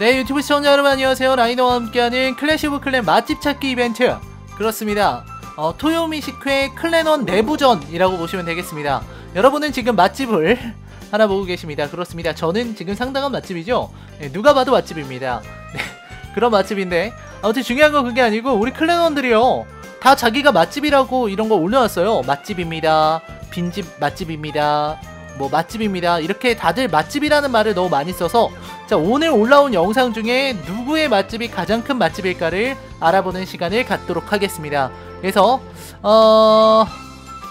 네 유튜브 시청자 여러분 안녕하세요. 라이너와 함께하는 클래시 오브 클랜 맛집 찾기 이벤트. 그렇습니다. 어, 토요미 식회 클랜원 내부전이라고 보시면 되겠습니다. 여러분은 지금 맛집을 하나 보고 계십니다. 그렇습니다. 저는 지금 상당한 맛집이죠? 네, 누가 봐도 맛집입니다. 네, 그런 맛집인데. 아무튼 중요한 건 그게 아니고 우리 클랜원들이요. 다 자기가 맛집이라고 이런 거 올려놨어요. 맛집입니다. 빈집 맛집입니다. 뭐 맛집입니다. 이렇게 다들 맛집이라는 말을 너무 많이 써서 자 오늘 올라온 영상 중에 누구의 맛집이 가장 큰 맛집일까를 알아보는 시간을 갖도록 하겠습니다 그래서 어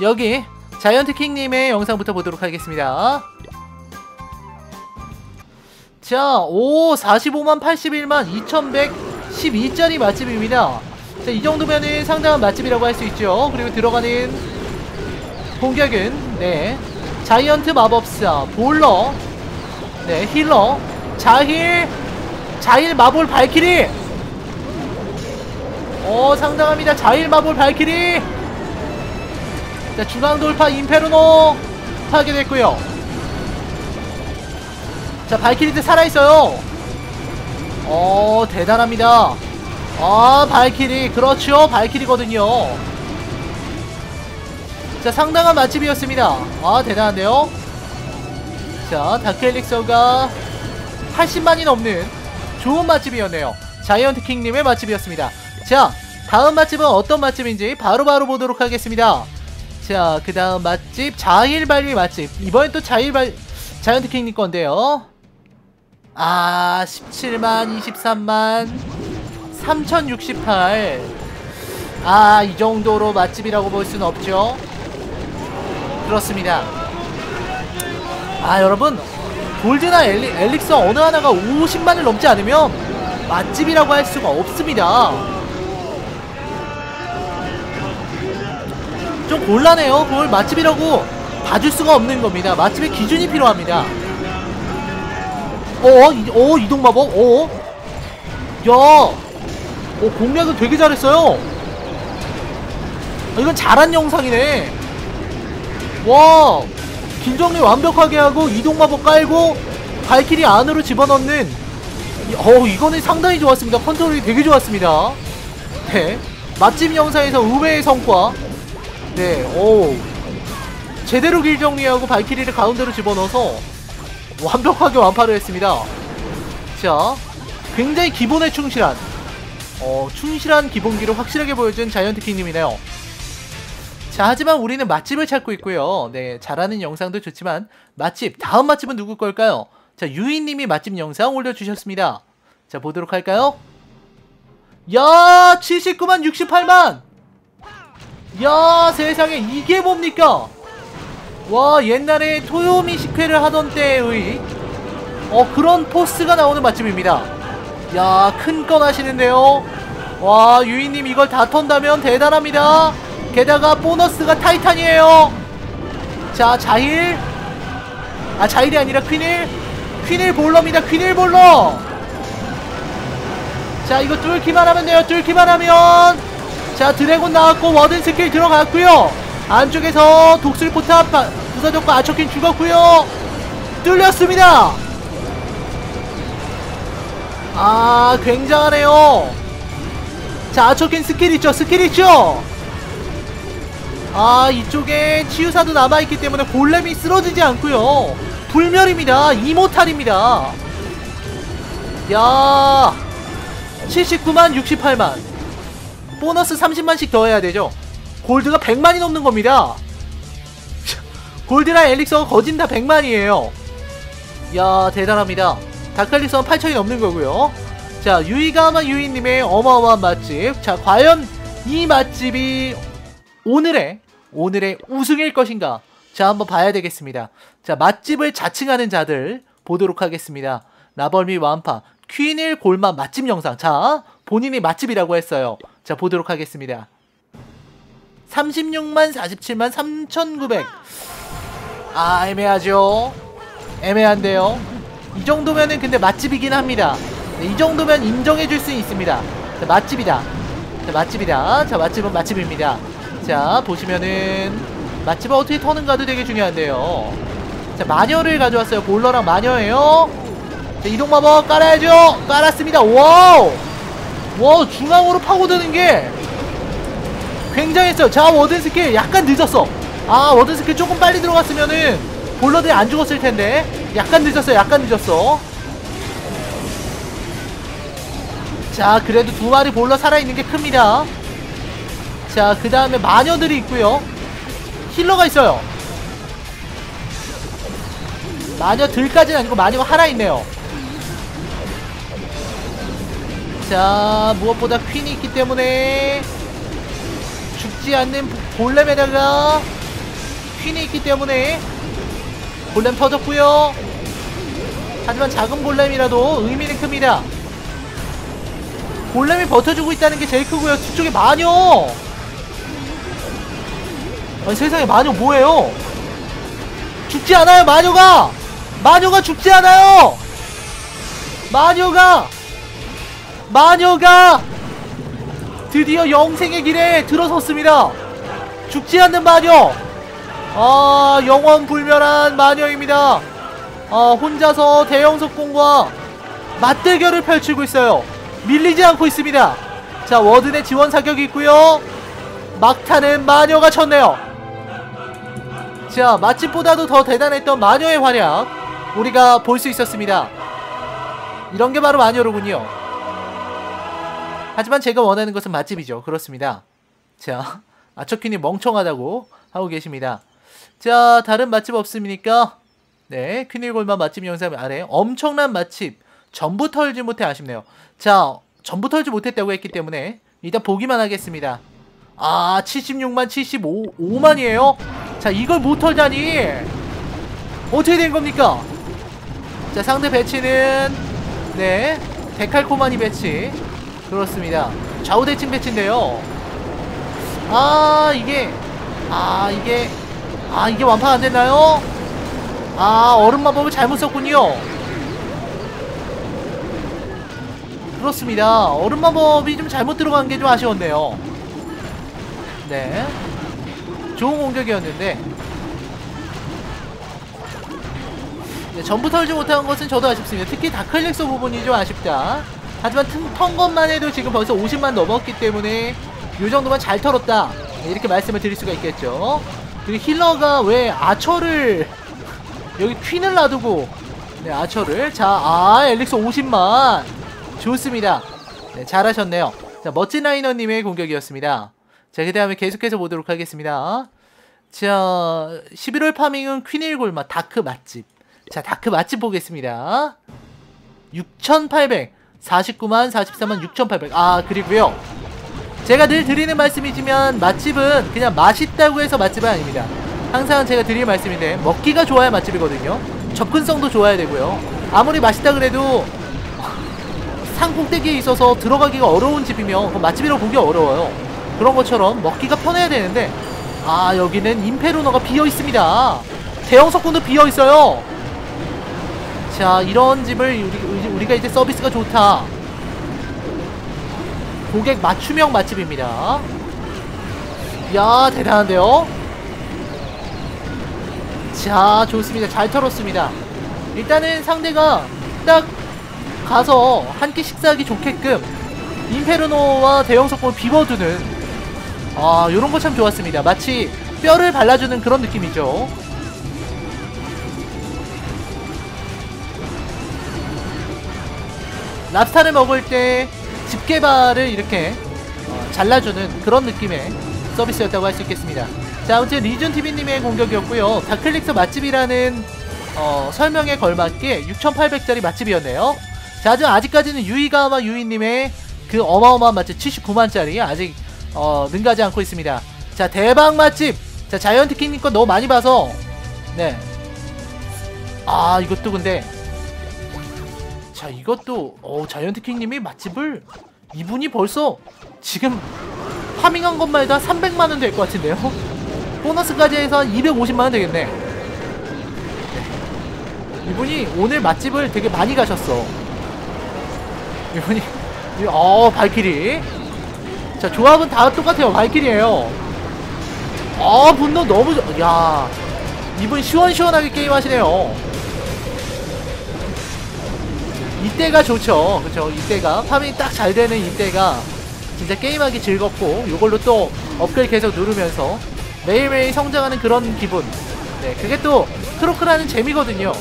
여기 자이언트 킹님의 영상부터 보도록 하겠습니다 자, 오, 45만 81만 2112짜리 맛집입니다. 자, 이 정도면은 상당한 맛집이라고 할 수 있죠. 그리고 들어가는 공격은, 네. 자이언트 마법사, 볼러, 네, 힐러, 자힐, 자힐 마볼 발키리! 어, 상당합니다. 자힐 마볼 발키리! 자, 중앙 돌파 인페르노 파괴됐고요. 자 발키리들 살아있어요. 어 대단합니다. 아 발키리. 그렇죠. 발키리거든요. 자 상당한 맛집이었습니다. 아 대단한데요? 자 다크엘릭서가 80만이 넘는 좋은 맛집이었네요. 자이언트 킹님의 맛집이었습니다. 자 다음 맛집은 어떤 맛집인지 바로바로 바로 보도록 하겠습니다. 자 그 다음 맛집 자일발리 맛집. 이번엔 또 자일발 자이언트 킹님 건데요. 아 17만 23만 3068 아 이 정도로 맛집이라고 볼 수는 없죠? 그렇습니다. 아 여러분 골드나 엘리, 엘릭서 어느 하나가 50만을 넘지 않으면 맛집이라고 할 수가 없습니다. 좀 곤란해요. 그걸 맛집이라고 봐줄 수가 없는 겁니다. 맛집의 기준이 필요합니다. 어, 이, 어, 이동 마법, 어, 야, 어, 공략은 되게 잘했어요. 아, 이건 잘한 영상이네. 와, 긴정리 완벽하게 하고 이동 마법 깔고 발키리 안으로 집어넣는. 어, 이거는 상당히 좋았습니다. 컨트롤이 되게 좋았습니다. 네, 맛집 영상에서 의외의 성과. 네, 오, 제대로 길 정리하고 발키리를 가운데로 집어넣어서 완벽하게 완파를 했습니다. 자, 굉장히 기본에 충실한 어, 충실한 기본기를 확실하게 보여준 자이언트 킹님이네요. 자, 하지만 우리는 맛집을 찾고 있고요. 네, 잘하는 영상도 좋지만 맛집, 다음 맛집은 누구 걸까요? 자, 유인님이 맛집 영상 올려주셨습니다. 자, 보도록 할까요? 야, 79만 68만! 야, 세상에 이게 뭡니까? 와 옛날에 토요미 식회를 하던 때의 어 그런 포스가 나오는 맛집입니다 야 큰 건 하시는데요 와 유이님 이걸 다 턴다면 대단합니다 게다가 보너스가 타이탄이에요. 자 자힐. 아 자힐이 아니라 퀸일 퀸일 볼러입니다. 퀸일 볼러. 자 이거 뚫기만 하면 돼요. 뚫기만 하면. 자 드래곤 나왔고 워든 스킬 들어갔고요. 안쪽에서 독수리 포탑 부사적과 아초킨 죽었고요. 뚫렸습니다. 아 굉장하네요. 자 아초킨 스킬 있죠? 스킬 있죠 아 이쪽에 치유사도 남아있기 때문에 골렘이 쓰러지지 않고요. 불멸입니다. 이모탈입니다. 야 79만 68만. 보너스 30만씩 더 해야 되죠? 골드가 100만이 넘는 겁니다. 골드랑 엘릭서가 거진 다 100만이에요. 야 대단합니다. 다칼릭서는 8천이 넘는 거고요. 자 유이가마 유이님의 어마어마한 맛집. 자 과연 이 맛집이 오늘의 오늘의 우승일 것인가 자 한번 봐야 되겠습니다 자 맛집을 자칭하는 자들 보도록 하겠습니다 나벌미 완파 퀸일 골만 맛집 영상 자 본인이 맛집이라고 했어요 자 보도록 하겠습니다 36만 47만 3,900. 아, 애매하죠. 애매한데요. 이 정도면은 근데 맛집이긴 합니다. 네, 이 정도면 인정해 줄 수 있습니다. 자, 맛집이다. 자, 맛집이다. 자, 맛집은 맛집입니다. 자, 보시면은 맛집을 어떻게 터는가도 되게 중요한데요. 자, 마녀를 가져왔어요. 볼러랑 마녀예요. 자 이동 마법 깔아야죠. 깔았습니다. 와우! 와 중앙으로 파고드는 게 굉장했어요. 자 워든 스킬 약간 늦었어. 아 워든 스킬 조금 빨리 들어갔으면은 볼러들이 안 죽었을 텐데. 약간 늦었어요. 약간 늦었어. 자 그래도 두 마리 볼러 살아있는 게 큽니다 자 그 다음에 마녀들이 있고요. 힐러가 있어요. 마녀들까지는 아니고 마녀가 하나 있네요. 자 무엇보다 퀸이 있기 때문에 죽지 않는 볼렘에다가 퀸이 있기 때문에 볼렘 터졌고요. 하지만 작은 볼렘이라도 의미는 큽니다. 볼렘이 버텨주고 있다는 게 제일 크고요. 뒤쪽에 마녀 아니 세상에 마녀 뭐예요? 죽지 않아요 마녀가! 마녀가 죽지 않아요! 마녀가! 마녀가! 드디어 영생의 길에 들어섰습니다. 죽지 않는 마녀! 아 영원 불멸한 마녀입니다. 아 혼자서 대형 석공과 맞대결을 펼치고 있어요. 밀리지 않고 있습니다. 자 워든의 지원 사격이 있고요. 막타는 마녀가 쳤네요 자 맛집보다도 더 대단했던 마녀의 활약. 우리가 볼 수 있었습니다. 이런 게 바로 마녀로군요. 하지만 제가 원하는 것은 맛집이죠. 그렇습니다. 자 아처퀸이 멍청하다고 하고 계십니다. 자 다른 맛집 없습니까? 네 퀸일골만 맛집 영상 아래 엄청난 맛집. 전부 털지 못해 아쉽네요. 자 전부 털지 못했다고 했기 때문에 일단 보기만 하겠습니다. 아 76만 75 5만이에요 자 이걸 못 털다니 어떻게 된 겁니까? 자 상대 배치는 네 데칼코마니 배치. 그렇습니다. 좌우 대칭 배치인데요. 아 이게 아 이게 아 이게 완판 안됐나요? 아 얼음 마법을 잘못 썼군요. 그렇습니다. 얼음 마법이 좀 잘못 들어간 게 좀 아쉬웠네요. 네 좋은 공격이었는데. 네, 전부 털지 못한 것은 저도 아쉽습니다. 특히 다클렉서 부분이 좀 아쉽다. 하지만 튼, 턴 것만 해도 지금 벌써 50만 넘었기 때문에 이 정도만 잘 털었다. 네, 이렇게 말씀을 드릴 수가 있겠죠. 그리고 힐러가 왜 아처를 여기 퀸을 놔두고 네 아처를. 자 아 엘릭스 50만. 좋습니다. 네 잘하셨네요. 자 멋진 라이너님의 공격이었습니다 자 그 다음에 계속해서 보도록 하겠습니다. 자 11월 파밍은 퀸일 골마 다크 맛집. 자 다크 맛집 보겠습니다. 6800 49만 44만 6800 아 그리고요. 제가 늘 드리는 말씀이지만 맛집은 그냥 맛있다고 해서 맛집은 아닙니다. 항상 제가 드릴 말씀인데 먹기가 좋아야 맛집이거든요. 접근성도 좋아야 되고요. 아무리 맛있다 그래도 산 꼭대기에 있어서 들어가기가 어려운 집이면 맛집이라고 보기 어려워요 그런 것처럼 먹기가 편해야 되는데 아 여기는 임페루너가 비어있습니다. 대형 석군도 비어있어요. 자 이런 집을 우리, 우리 가 이제 서비스가 좋다. 고객 맞춤형 맛집입니다. 야 대단한데요? 자 좋습니다. 잘 털었습니다. 일단은 상대가 딱 가서 한 끼 식사하기 좋게끔 임페르노와 대형석공을 비워두는 아 요런 거 참 좋았습니다. 마치 뼈를 발라주는 그런 느낌이죠. 랍스타를 먹을 때 집게발을 이렇게 어, 잘라주는 그런 느낌의 서비스였다고 할 수 있겠습니다. 자 아무튼 리준TV님의 공격이었고요. 다클릭스 맛집이라는 어, 설명에 걸맞게 6800짜리 맛집이었네요. 자 아직까지는 유이가마 유이님의 그 어마어마한 맛집 79만짜리 아직 어, 능가지 않고 있습니다. 자 대박 맛집. 자 자이언트 킹님 거 너무 많이 봐서. 네 아 이것도 근데. 자 이것도 어 자이언트 킹님이 맛집을 이분이 벌써 지금 파밍한 것만 해도 한 300만원 될 것 같은데요? 보너스까지 해서 한 250만원 되겠네. 네. 이분이 오늘 맛집을 되게 많이 가셨어. 이분이 어 발키리 자 조합은 다 똑같아요 발키리에요 아 분노 너무 좋... 야 이분 시원시원하게 게임 하시네요 이때가 좋죠. 그쵸. 이때가. 파밍이 딱 잘 되는 이때가 진짜 게임하기 즐겁고, 요걸로 또 업글 계속 누르면서 매일매일 성장하는 그런 기분. 네, 그게 또 크로크라는 재미거든요.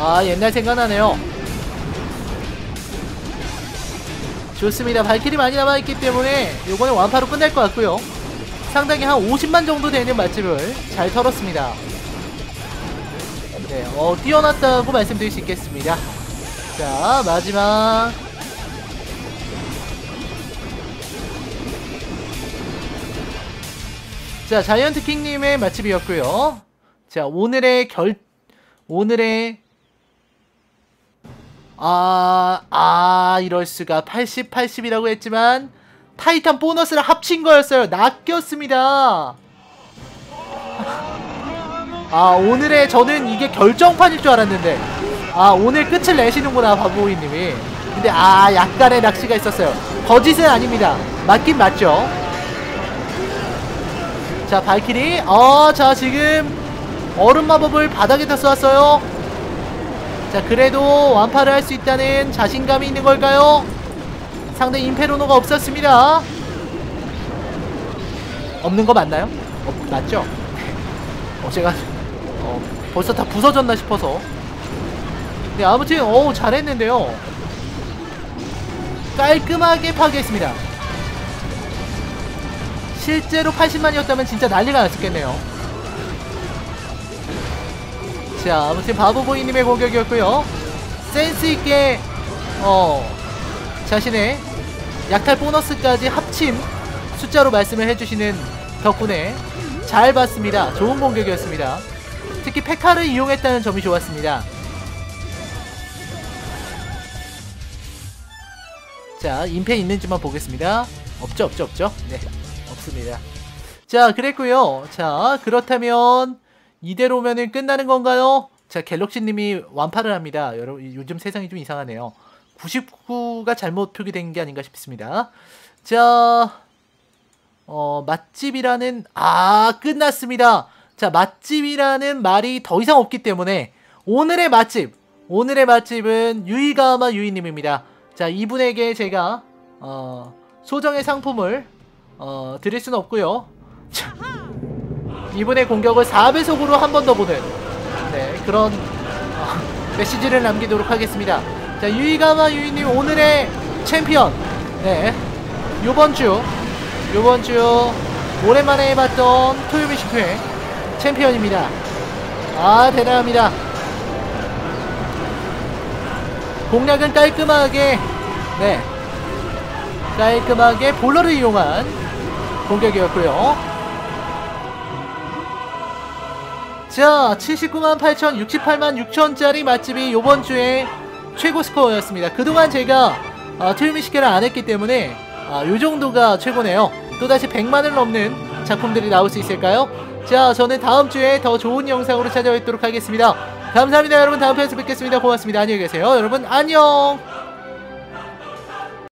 아, 옛날 생각나네요. 좋습니다. 발길이 많이 남아있기 때문에 요거는 완파로 끝날 것 같고요. 상당히 한 50만 정도 되는 맛집을 잘 털었습니다. 네, 어, 뛰어났다고 말씀드릴 수 있겠습니다. 자, 마지막. 자, 자이언트 킹님의 맛집이었고요. 자, 오늘의 결, 오늘의 아, 아, 이럴 수가 80, 80이라고 했지만 타이탄 보너스를 합친 거였어요. 낚였습니다. 아, 오늘의 저는 이게 결정판일 줄 알았는데 아, 오늘 끝을 내시는구나, 바보이님이. 근데 아, 약간의 낚시가 있었어요. 거짓은 아닙니다. 맞긴 맞죠. 자, 발키리. 어, 자, 지금 얼음 마법을 바닥에다 쏘았어요. 자 그래도 완파를 할 수 있다는 자신감이 있는 걸까요? 상대 임페로노가 없었습니다 없는 거 맞나요? 어, 맞죠? 어 제가 어, 벌써 다 부서졌나 싶어서 네 아무튼 어 잘했는데요 깔끔하게 파괴했습니다 실제로 80만이었다면 진짜 난리가 났었겠네요 자 아무튼 바보보이님의 공격이었고요. 센스있게 어 자신의 약탈 보너스까지 합친 숫자로 말씀을 해주시는 덕분에 잘 봤습니다. 좋은 공격이었습니다. 특히 페카를 이용했다는 점이 좋았습니다. 자 임페 있는지만 보겠습니다. 없죠 없죠 없죠? 네 없습니다. 자 그랬고요. 자 그렇다면 이대로면은 끝나는 건가요? 자, 갤럭시님이 완파를 합니다. 여러분, 요즘 세상이 좀 이상하네요. 99가 잘못 표기된 게 아닌가 싶습니다. 자, 어, 맛집이라는, 아, 끝났습니다. 자, 맛집이라는 말이 더 이상 없기 때문에, 오늘의 맛집, 오늘의 맛집은 유이가마 유이님입니다. 자, 이분에게 제가, 어, 소정의 상품을, 어, 드릴 수는 없고요 자, 이분의 공격을 4배속으로 한 번 더 보는 네 그런 어, 메시지를 남기도록 하겠습니다. 자 유이가마 유이님 오늘의 챔피언. 네 요번 주 요번 주 오랜만에 해봤던 토요미 식회 챔피언입니다. 아 대단합니다. 공략은 깔끔하게 네 깔끔하게 볼러를 이용한 공격이었고요 자 79만 8천 68만 6천짜리 맛집이 요번 주에 최고 스코어였습니다. 그동안 제가 어, 트위미시케를 안했기 때문에 어, 요정도가 최고네요. 또다시 100만을 넘는 작품들이 나올 수 있을까요? 자 저는 다음주에 더 좋은 영상으로 찾아뵙도록 하겠습니다. 감사합니다 여러분. 다음 편에서 뵙겠습니다. 고맙습니다. 안녕히 계세요. 여러분 안녕